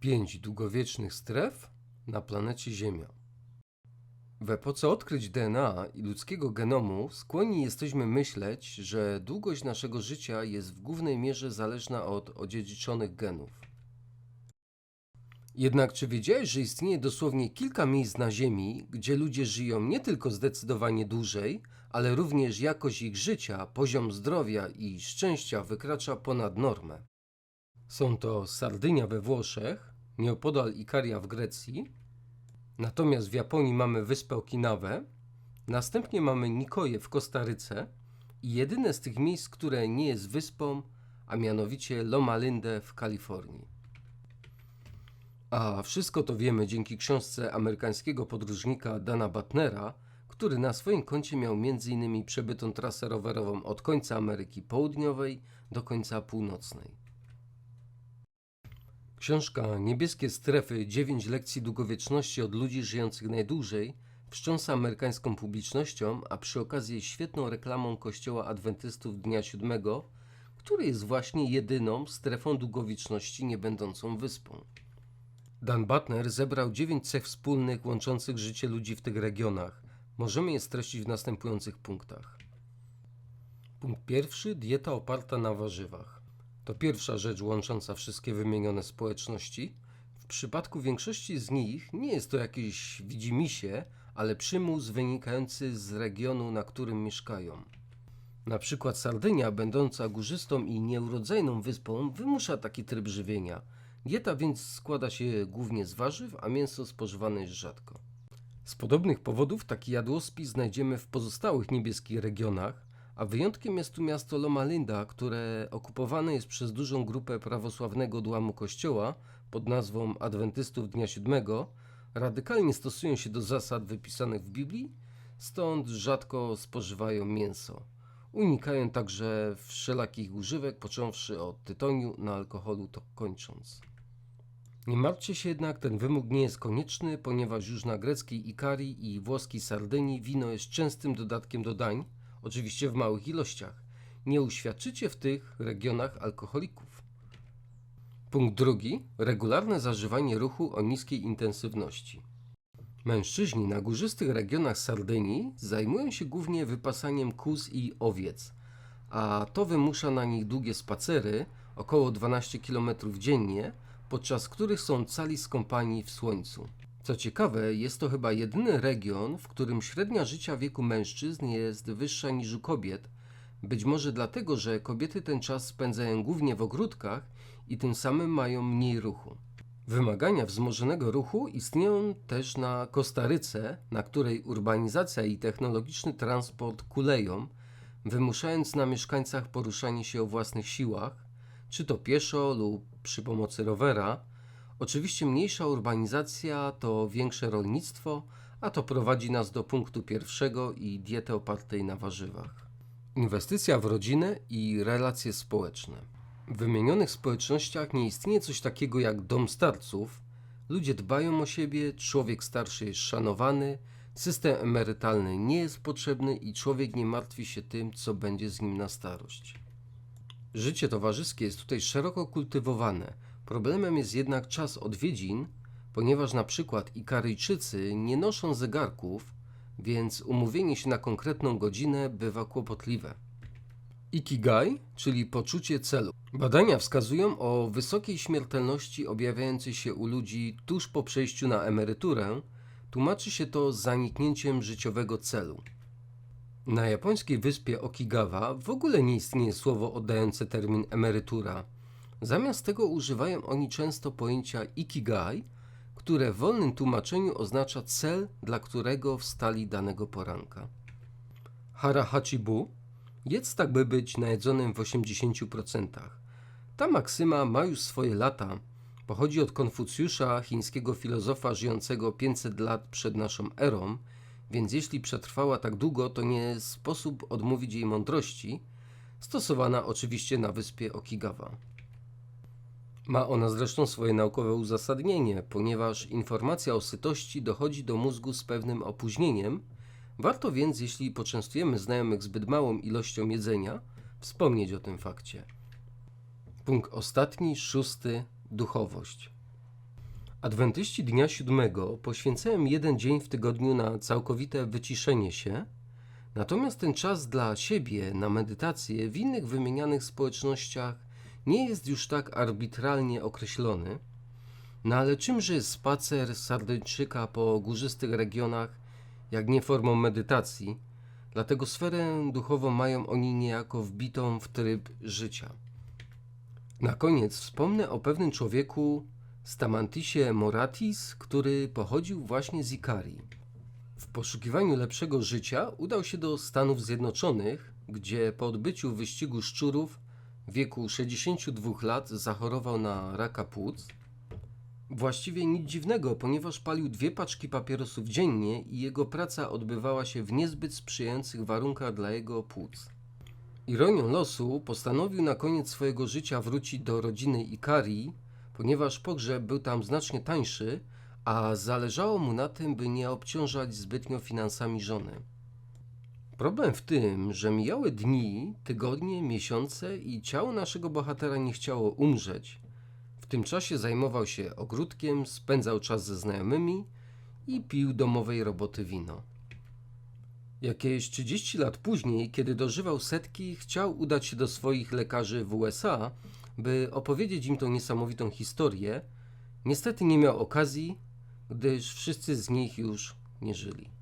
Pięć długowiecznych stref na planecie Ziemia. W epoce odkryć DNA i ludzkiego genomu skłonni jesteśmy myśleć, że długość naszego życia jest w głównej mierze zależna od odziedziczonych genów. Jednak czy wiedziałeś, że istnieje dosłownie kilka miejsc na Ziemi, gdzie ludzie żyją nie tylko zdecydowanie dłużej, ale również jakość ich życia, poziom zdrowia i szczęścia wykracza ponad normę? Są to Sardynia we Włoszech, nieopodal Ikaria w Grecji, natomiast w Japonii mamy wyspę Okinawę, następnie mamy Nikoję w Kostaryce i jedyne z tych miejsc, które nie jest wyspą, a mianowicie Loma Linda w Kalifornii. A wszystko to wiemy dzięki książce amerykańskiego podróżnika Dana Batnera, który na swoim koncie miał m.in. przebytą trasę rowerową od końca Ameryki Południowej do końca Północnej. Książka Niebieskie strefy 9 lekcji długowieczności od ludzi żyjących najdłużej wstrząsa amerykańską publicznością, a przy okazji świetną reklamą Kościoła Adwentystów Dnia Siódmego, który jest właśnie jedyną strefą długowieczności nie będącą wyspą. Dan Butner zebrał 9 cech wspólnych łączących życie ludzi w tych regionach. Możemy je streścić w następujących punktach. Punkt pierwszy: dieta oparta na warzywach. To pierwsza rzecz łącząca wszystkie wymienione społeczności. W przypadku większości z nich nie jest to jakieś widzimisię, ale przymus wynikający z regionu, na którym mieszkają. Na przykład Sardynia, będąca górzystą i nieurodzajną wyspą, wymusza taki tryb żywienia. Dieta więc składa się głównie z warzyw, a mięso spożywane jest rzadko. Z podobnych powodów taki jadłospis znajdziemy w pozostałych niebieskich regionach, a wyjątkiem jest tu miasto Loma Linda, które okupowane jest przez dużą grupę prawosławnego odłamu kościoła pod nazwą Adwentystów Dnia Siódmego. Radykalnie stosują się do zasad wypisanych w Biblii, stąd rzadko spożywają mięso. Unikają także wszelakich używek, począwszy od tytoniu na alkoholu to kończąc. Nie martwcie się jednak, ten wymóg nie jest konieczny, ponieważ już na greckiej Ikarii i włoskiej Sardynii wino jest częstym dodatkiem do dań, oczywiście w małych ilościach. Nie uświadczycie w tych regionach alkoholików. Punkt drugi. Regularne zażywanie ruchu o niskiej intensywności. Mężczyźni na górzystych regionach Sardynii zajmują się głównie wypasaniem kóz i owiec, a to wymusza na nich długie spacery, około 12 km dziennie, podczas których są cali skąpani w słońcu. Co ciekawe, jest to chyba jedyny region, w którym średnia życia wieku mężczyzn jest wyższa niż u kobiet. Być może dlatego, że kobiety ten czas spędzają głównie w ogródkach i tym samym mają mniej ruchu. Wymagania wzmożonego ruchu istnieją też na Kostaryce, na której urbanizacja i technologiczny transport kuleją, wymuszając na mieszkańcach poruszanie się o własnych siłach, czy to pieszo lub przy pomocy rowera. Oczywiście mniejsza urbanizacja to większe rolnictwo, a to prowadzi nas do punktu pierwszego i diety opartej na warzywach. Inwestycja w rodzinę i relacje społeczne. W wymienionych społecznościach nie istnieje coś takiego jak dom starców. Ludzie dbają o siebie, człowiek starszy jest szanowany, system emerytalny nie jest potrzebny i człowiek nie martwi się tym, co będzie z nim na starość. Życie towarzyskie jest tutaj szeroko kultywowane. Problemem jest jednak czas odwiedzin, ponieważ na przykład Ikaryjczycy nie noszą zegarków, więc umówienie się na konkretną godzinę bywa kłopotliwe. Ikigai, czyli poczucie celu. Badania wskazują o wysokiej śmiertelności objawiającej się u ludzi tuż po przejściu na emeryturę. Tłumaczy się to zaniknięciem życiowego celu. Na japońskiej wyspie Okigawa w ogóle nie istnieje słowo oddające termin emerytura. Zamiast tego używają oni często pojęcia ikigai, które w wolnym tłumaczeniu oznacza cel, dla którego wstali danego poranka. Harahachibu jedz tak by być najedzonym w 80%. Ta maksyma ma już swoje lata. Pochodzi od Konfucjusza, chińskiego filozofa żyjącego 500 lat przed naszą erą, więc jeśli przetrwała tak długo, to nie sposób odmówić jej mądrości, stosowana oczywiście na wyspie Okigawa. Ma ona zresztą swoje naukowe uzasadnienie, ponieważ informacja o sytości dochodzi do mózgu z pewnym opóźnieniem. Warto więc, jeśli poczęstujemy znajomych zbyt małą ilością jedzenia, wspomnieć o tym fakcie. Punkt ostatni, szósty duchowość. Adwentyści dnia siódmego poświęcają jeden dzień w tygodniu na całkowite wyciszenie się, natomiast ten czas dla siebie na medytację w innych wymienianych społecznościach nie jest już tak arbitralnie określony. No ale czymże jest spacer Sardyńczyka po górzystych regionach, jak nie formą medytacji? Dlatego sferę duchową mają oni niejako wbitą w tryb życia. Na koniec wspomnę o pewnym człowieku, Stamantisie Moratis, który pochodził właśnie z Ikarii. W poszukiwaniu lepszego życia udał się do Stanów Zjednoczonych, gdzie po odbyciu wyścigu szczurów w wieku 62 lat zachorował na raka płuc. Właściwie nic dziwnego, ponieważ palił dwie paczki papierosów dziennie i jego praca odbywała się w niezbyt sprzyjających warunkach dla jego płuc. Ironią losu postanowił na koniec swojego życia wrócić do rodziny Ikarii, ponieważ pogrzeb był tam znacznie tańszy, a zależało mu na tym, by nie obciążać zbytnio finansami żony. Problem w tym, że mijały dni, tygodnie, miesiące i ciało naszego bohatera nie chciało umrzeć. W tym czasie zajmował się ogródkiem, spędzał czas ze znajomymi i pił domowej roboty wino. Jakieś 30 lat później, kiedy dożywał setki, chciał udać się do swoich lekarzy w USA, by opowiedzieć im tą niesamowitą historię. Niestety nie miał okazji, gdyż wszyscy z nich już nie żyli.